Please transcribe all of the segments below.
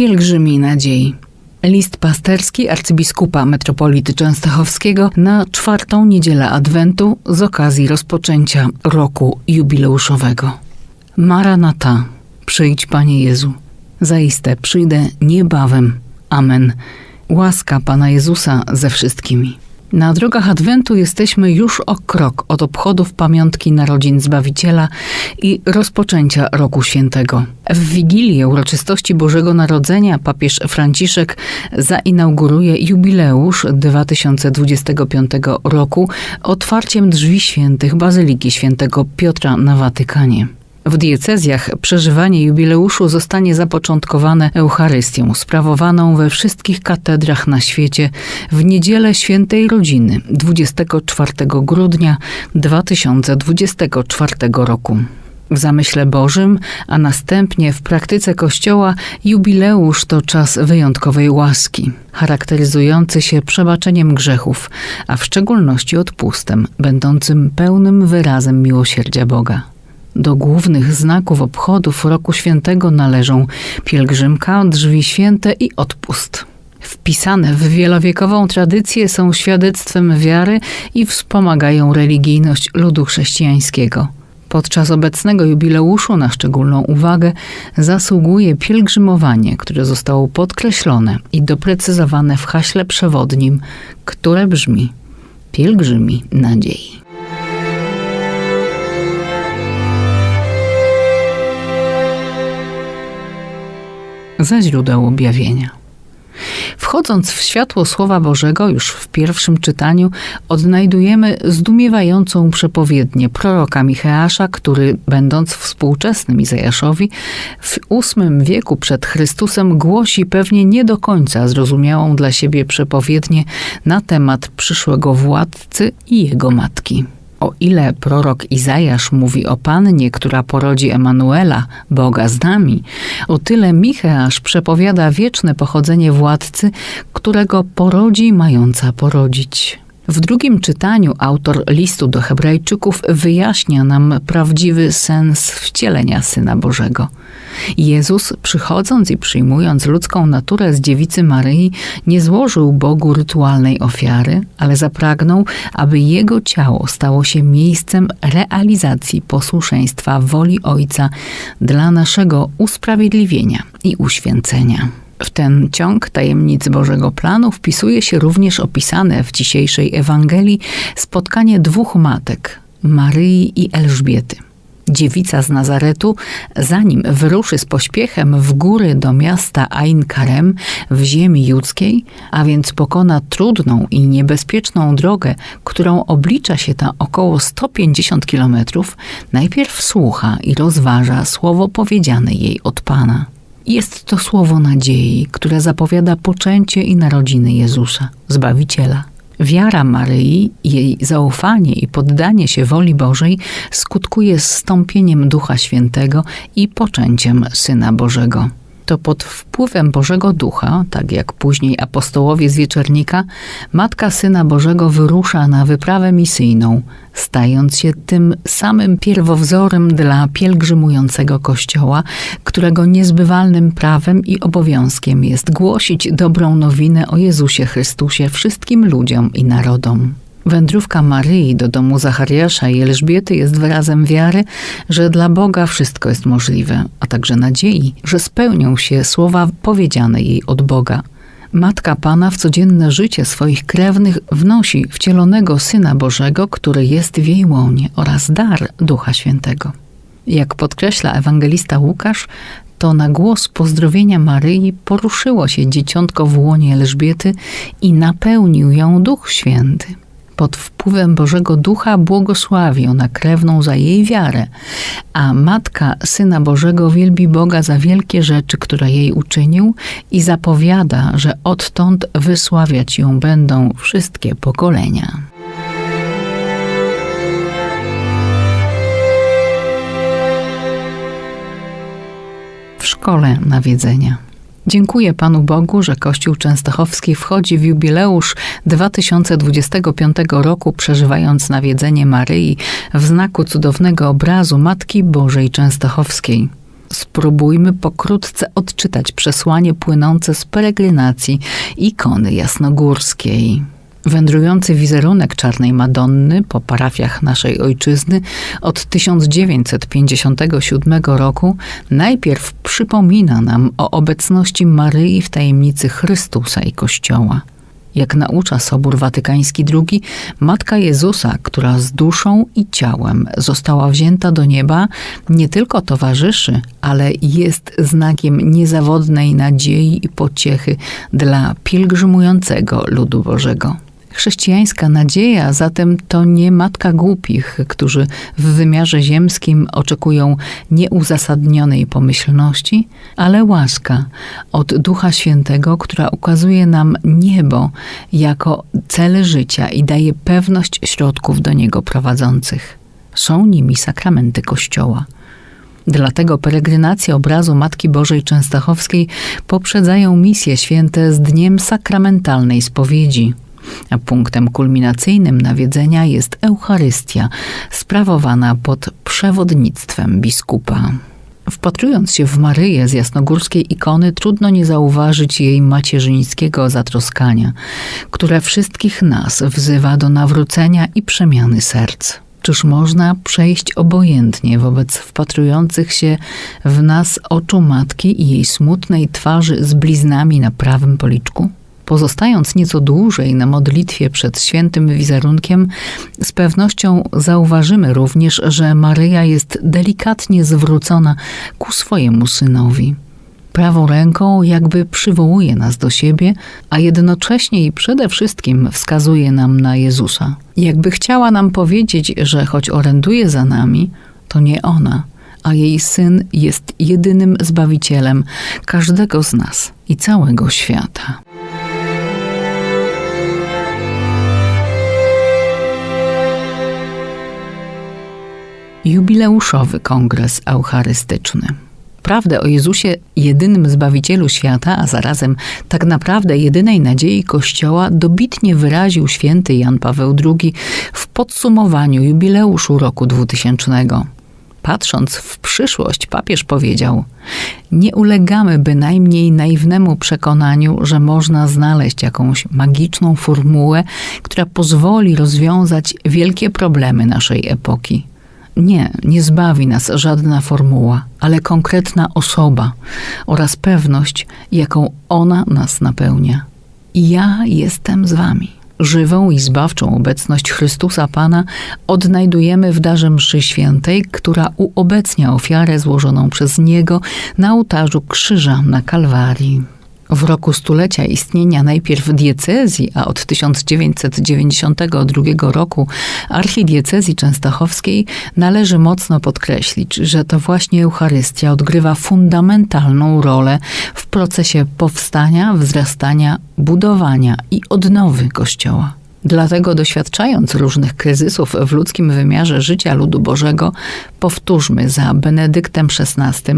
Pielgrzymi Nadziei. List pasterski arcybiskupa metropolity częstochowskiego na czwartą niedzielę Adwentu z okazji rozpoczęcia roku jubileuszowego. Maranata, przyjdź Panie Jezu. Zaiste przyjdę niebawem. Amen. Łaska Pana Jezusa ze wszystkimi. Na drogach Adwentu jesteśmy już o krok od obchodów pamiątki narodzin Zbawiciela i rozpoczęcia Roku Świętego. W Wigilię uroczystości Bożego Narodzenia papież Franciszek zainauguruje jubileusz 2025 roku otwarciem drzwi świętych Bazyliki Świętego Piotra na Watykanie. W diecezjach przeżywanie jubileuszu zostanie zapoczątkowane Eucharystią, sprawowaną we wszystkich katedrach na świecie w niedzielę świętej rodziny 24 grudnia 2024 roku. W zamyśle Bożym, a następnie w praktyce Kościoła, jubileusz to czas wyjątkowej łaski, charakteryzujący się przebaczeniem grzechów, a w szczególności odpustem, będącym pełnym wyrazem miłosierdzia Boga. Do głównych znaków obchodów roku świętego należą pielgrzymka, drzwi święte i odpust. Wpisane w wielowiekową tradycję są świadectwem wiary i wspomagają religijność ludu chrześcijańskiego. Podczas obecnego jubileuszu na szczególną uwagę zasługuje pielgrzymowanie, które zostało podkreślone i doprecyzowane w haśle przewodnim, które brzmi Pielgrzymi nadziei. Za źródeł objawienia. Wchodząc w światło Słowa Bożego, już w pierwszym czytaniu, odnajdujemy zdumiewającą przepowiednię proroka Micheasza, który, będąc współczesnym Izajaszowi, w VIII wieku przed Chrystusem głosi pewnie nie do końca zrozumiałą dla siebie przepowiednię na temat przyszłego władcy i jego matki. O ile prorok Izajasz mówi o pannie, która porodzi Emanuela, Boga z nami, o tyle Micheasz przepowiada wieczne pochodzenie władcy, którego porodzi mająca porodzić. W drugim czytaniu autor listu do Hebrajczyków wyjaśnia nam prawdziwy sens wcielenia Syna Bożego. Jezus, przychodząc i przyjmując ludzką naturę z dziewicy Maryi, nie złożył Bogu rytualnej ofiary, ale zapragnął, aby jego ciało stało się miejscem realizacji posłuszeństwa woli Ojca dla naszego usprawiedliwienia i uświęcenia. W ten ciąg tajemnic Bożego planu wpisuje się również opisane w dzisiejszej Ewangelii spotkanie dwóch matek, Maryi i Elżbiety. Dziewica z Nazaretu, zanim wyruszy z pośpiechem w góry do miasta Ain Karem w ziemi judzkiej, a więc pokona trudną i niebezpieczną drogę, którą oblicza się ta około 150 kilometrów, najpierw słucha i rozważa słowo powiedziane jej od Pana. Jest to słowo nadziei, które zapowiada poczęcie i narodziny Jezusa, Zbawiciela. Wiara Maryi, jej zaufanie i poddanie się woli Bożej skutkuje zstąpieniem Ducha Świętego i poczęciem Syna Bożego to pod wpływem Bożego Ducha, tak jak później apostołowie z Wieczernika, Matka Syna Bożego wyrusza na wyprawę misyjną, stając się tym samym pierwowzorem dla pielgrzymującego Kościoła, którego niezbywalnym prawem i obowiązkiem jest głosić dobrą nowinę o Jezusie Chrystusie wszystkim ludziom i narodom. Wędrówka Maryi do domu Zachariasza i Elżbiety jest wyrazem wiary, że dla Boga wszystko jest możliwe, a także nadziei, że spełnią się słowa powiedziane jej od Boga. Matka Pana w codzienne życie swoich krewnych wnosi wcielonego Syna Bożego, który jest w jej łonie oraz dar Ducha Świętego. Jak podkreśla ewangelista Łukasz, to na głos pozdrowienia Maryi poruszyło się dzieciątko w łonie Elżbiety i napełnił ją Duch Święty pod wpływem Bożego Ducha błogosławi ona krewną za jej wiarę, a matka Syna Bożego wielbi Boga za wielkie rzeczy, które jej uczynił i zapowiada, że odtąd wysławiać ją będą wszystkie pokolenia. W szkole nawiedzenia. Dziękuję Panu Bogu, że Kościół Częstochowski wchodzi w jubileusz 2025 roku, przeżywając nawiedzenie Maryi w znaku cudownego obrazu Matki Bożej Częstochowskiej. spróbujmy pokrótce odczytać przesłanie płynące z peregrinacji ikony jasnogórskiej. Wędrujący wizerunek Czarnej Madonny po parafiach naszej ojczyzny od 1957 roku najpierw przypomina nam o obecności Maryi w tajemnicy Chrystusa i Kościoła. Jak naucza Sobór Watykański II, Matka Jezusa, która z duszą i ciałem została wzięta do nieba, nie tylko towarzyszy, ale jest znakiem niezawodnej nadziei i pociechy dla pielgrzymującego ludu Bożego. Chrześcijańska nadzieja zatem to nie matka głupich, którzy w wymiarze ziemskim oczekują nieuzasadnionej pomyślności, ale łaska od Ducha Świętego, która ukazuje nam niebo jako cel życia i daje pewność środków do niego prowadzących. Są nimi sakramenty Kościoła. Dlatego peregrynacja obrazu Matki Bożej Częstochowskiej poprzedzają misje święte z Dniem Sakramentalnej Spowiedzi. Punktem kulminacyjnym nawiedzenia jest Eucharystia, sprawowana pod przewodnictwem biskupa. Wpatrując się w Maryję z jasnogórskiej ikony, trudno nie zauważyć jej macierzyńskiego zatroskania, które wszystkich nas wzywa do nawrócenia i przemiany serc. Czyż można przejść obojętnie wobec wpatrujących się w nas oczu matki i jej smutnej twarzy z bliznami na prawym policzku? Pozostając nieco dłużej na modlitwie przed świętym wizerunkiem, z pewnością zauważymy również, że Maryja jest delikatnie zwrócona ku swojemu synowi. Prawą ręką jakby przywołuje nas do siebie, a jednocześnie i przede wszystkim wskazuje nam na Jezusa. Jakby chciała nam powiedzieć, że choć oręduje za nami, to nie ona, a jej syn jest jedynym zbawicielem każdego z nas i całego świata. Jubileuszowy Kongres Eucharystyczny. Prawdę o Jezusie, jedynym Zbawicielu świata, a zarazem tak naprawdę jedynej nadziei Kościoła, dobitnie wyraził święty Jan Paweł II w podsumowaniu jubileuszu roku 2000. Patrząc w przyszłość, papież powiedział: Nie ulegamy bynajmniej naiwnemu przekonaniu, że można znaleźć jakąś magiczną formułę, która pozwoli rozwiązać wielkie problemy naszej epoki. Nie, nie zbawi nas żadna formuła, ale konkretna osoba oraz pewność, jaką ona nas napełnia. Ja jestem z wami. Żywą i zbawczą obecność Chrystusa Pana odnajdujemy w darze mszy świętej, która uobecnia ofiarę złożoną przez Niego na ołtarzu krzyża na Kalwarii. W roku stulecia istnienia najpierw diecezji, a od 1992 roku archidiecezji częstochowskiej należy mocno podkreślić, że to właśnie Eucharystia odgrywa fundamentalną rolę w procesie powstania, wzrastania, budowania i odnowy Kościoła. Dlatego doświadczając różnych kryzysów w ludzkim wymiarze życia ludu Bożego, powtórzmy za Benedyktem XVI,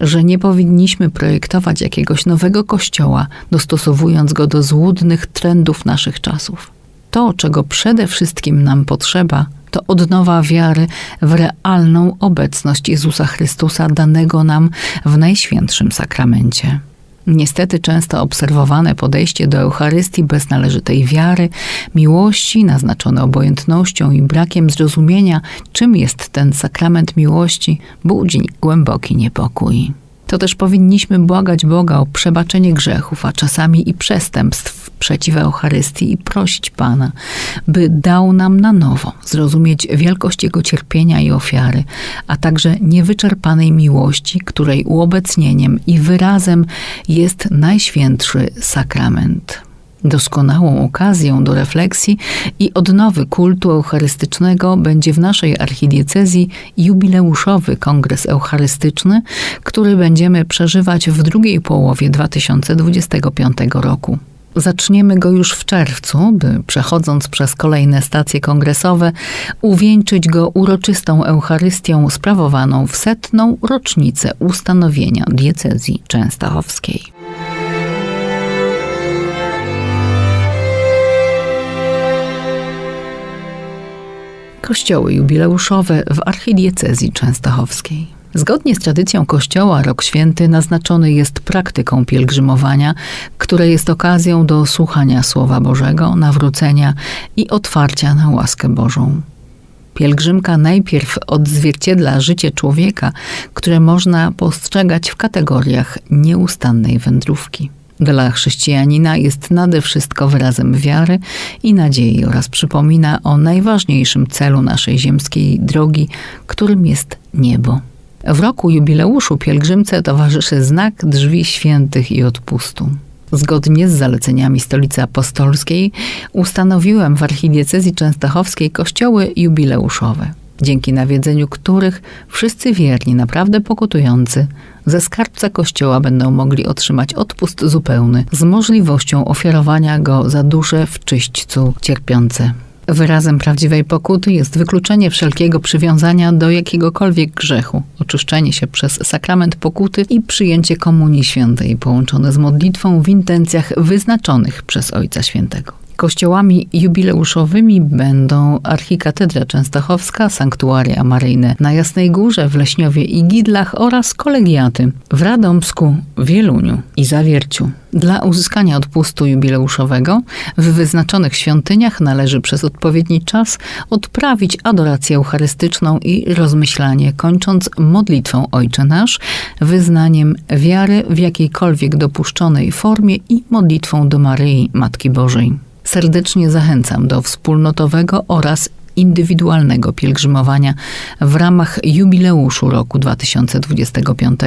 że nie powinniśmy projektować jakiegoś nowego kościoła, dostosowując go do złudnych trendów naszych czasów. To, czego przede wszystkim nam potrzeba, to odnowa wiary w realną obecność Jezusa Chrystusa danego nam w Najświętszym Sakramencie. Niestety często obserwowane podejście do Eucharystii bez należytej wiary, miłości, naznaczone obojętnością i brakiem zrozumienia, czym jest ten sakrament miłości, budzi głęboki niepokój to też powinniśmy błagać Boga o przebaczenie grzechów, a czasami i przestępstw przeciw Eucharystii i prosić Pana, by dał nam na nowo zrozumieć wielkość Jego cierpienia i ofiary, a także niewyczerpanej miłości, której uobecnieniem i wyrazem jest Najświętszy Sakrament. Doskonałą okazją do refleksji i odnowy kultu eucharystycznego będzie w naszej archidiecezji jubileuszowy kongres eucharystyczny, który będziemy przeżywać w drugiej połowie 2025 roku. Zaczniemy go już w czerwcu, by przechodząc przez kolejne stacje kongresowe, uwieńczyć go uroczystą Eucharystią sprawowaną w setną rocznicę ustanowienia diecezji częstochowskiej. Kościoły jubileuszowe w archidiecezji częstochowskiej. Zgodnie z tradycją Kościoła, Rok Święty naznaczony jest praktyką pielgrzymowania, które jest okazją do słuchania Słowa Bożego, nawrócenia i otwarcia na łaskę Bożą. Pielgrzymka najpierw odzwierciedla życie człowieka, które można postrzegać w kategoriach nieustannej wędrówki. Dla chrześcijanina jest nade wszystko wyrazem wiary i nadziei oraz przypomina o najważniejszym celu naszej ziemskiej drogi, którym jest niebo. W roku jubileuszu pielgrzymce towarzyszy znak drzwi świętych i odpustu. Zgodnie z zaleceniami Stolicy Apostolskiej ustanowiłem w archidiecezji częstochowskiej kościoły jubileuszowe, dzięki nawiedzeniu których wszyscy wierni, naprawdę pokutujący, ze skarbca kościoła będą mogli otrzymać odpust zupełny z możliwością ofiarowania go za dusze w czyśćcu cierpiące. Wyrazem prawdziwej pokuty jest wykluczenie wszelkiego przywiązania do jakiegokolwiek grzechu, oczyszczenie się przez sakrament pokuty i przyjęcie Komunii Świętej połączone z modlitwą w intencjach wyznaczonych przez Ojca Świętego. Kościołami jubileuszowymi będą Archikatedra Częstochowska, Sanktuaria Maryjne na Jasnej Górze, w Leśniowie i Gidlach oraz kolegiaty w Radomsku, Wieluniu i Zawierciu. Dla uzyskania odpustu jubileuszowego w wyznaczonych świątyniach należy przez odpowiedni czas odprawić adorację eucharystyczną i rozmyślanie, kończąc modlitwą Ojcze Nasz, wyznaniem wiary w jakiejkolwiek dopuszczonej formie i modlitwą do Maryi, Matki Bożej. Serdecznie zachęcam do wspólnotowego oraz indywidualnego pielgrzymowania w ramach jubileuszu roku 2025.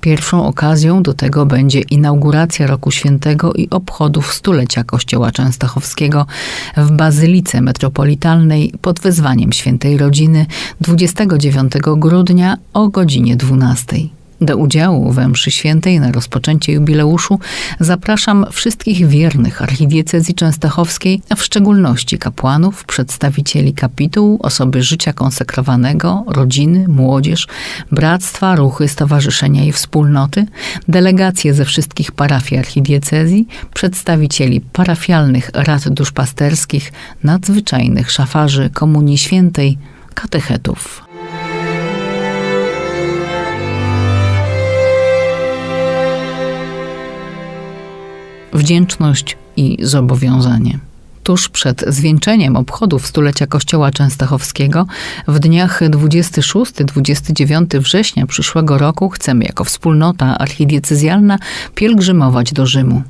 Pierwszą okazją do tego będzie inauguracja Roku Świętego i obchodów stulecia Kościoła Częstochowskiego w Bazylice Metropolitalnej pod wezwaniem Świętej Rodziny 29 grudnia o godzinie 12. Do udziału we mszy świętej na rozpoczęcie jubileuszu zapraszam wszystkich wiernych archidiecezji częstochowskiej, a w szczególności kapłanów, przedstawicieli kapitułu, osoby życia konsekrowanego, rodziny, młodzież, bractwa, ruchy, stowarzyszenia i wspólnoty, delegacje ze wszystkich parafii archidiecezji, przedstawicieli parafialnych rad duszpasterskich, nadzwyczajnych szafarzy Komunii Świętej, katechetów. Wdzięczność i zobowiązanie. Tuż przed zwieńczeniem obchodów stulecia Kościoła Częstochowskiego w dniach 26-29 września przyszłego roku chcemy jako wspólnota archidiecezjalna pielgrzymować do Rzymu.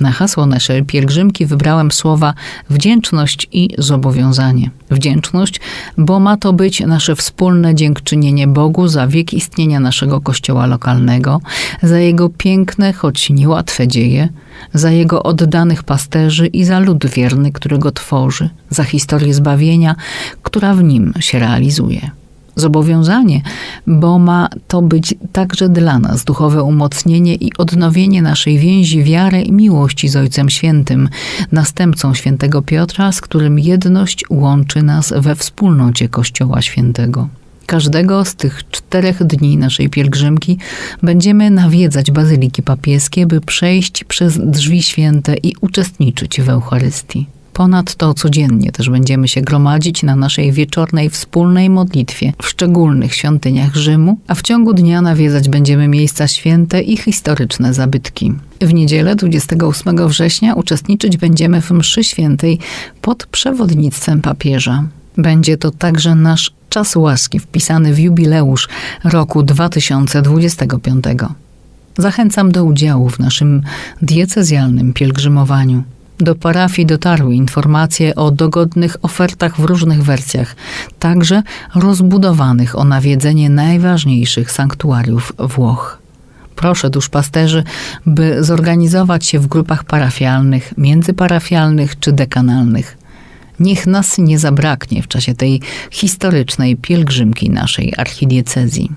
Na hasło naszej pielgrzymki wybrałem słowa wdzięczność i zobowiązanie. Wdzięczność, bo ma to być nasze wspólne dziękczynienie Bogu za wiek istnienia naszego kościoła lokalnego, za jego piękne, choć niełatwe dzieje, za jego oddanych pasterzy i za lud wierny, który go tworzy, za historię zbawienia, która w nim się realizuje zobowiązanie, bo ma to być także dla nas duchowe umocnienie i odnowienie naszej więzi wiary i miłości z Ojcem Świętym, następcą świętego Piotra, z którym jedność łączy nas we wspólnocie Kościoła Świętego. Każdego z tych czterech dni naszej pielgrzymki będziemy nawiedzać bazyliki papieskie, by przejść przez drzwi święte i uczestniczyć w Eucharystii. Ponadto codziennie też będziemy się gromadzić na naszej wieczornej wspólnej modlitwie w szczególnych świątyniach Rzymu, a w ciągu dnia nawiedzać będziemy miejsca święte i historyczne zabytki. W niedzielę 28 września uczestniczyć będziemy w mszy świętej pod przewodnictwem papieża. Będzie to także nasz czas łaski wpisany w jubileusz roku 2025. Zachęcam do udziału w naszym diecezjalnym pielgrzymowaniu. Do parafii dotarły informacje o dogodnych ofertach w różnych wersjach, także rozbudowanych o nawiedzenie najważniejszych sanktuariów Włoch. Proszę duszpasterzy, by zorganizować się w grupach parafialnych, międzyparafialnych czy dekanalnych. Niech nas nie zabraknie w czasie tej historycznej pielgrzymki naszej archidiecezji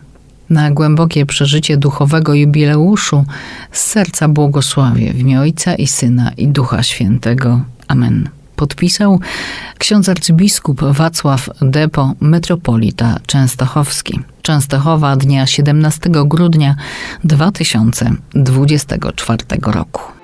na głębokie przeżycie duchowego jubileuszu z serca błogosławię w imię Ojca i Syna i Ducha Świętego. Amen. Podpisał ksiądz arcybiskup Wacław Depo, metropolita częstochowski. Częstochowa dnia 17 grudnia 2024 roku.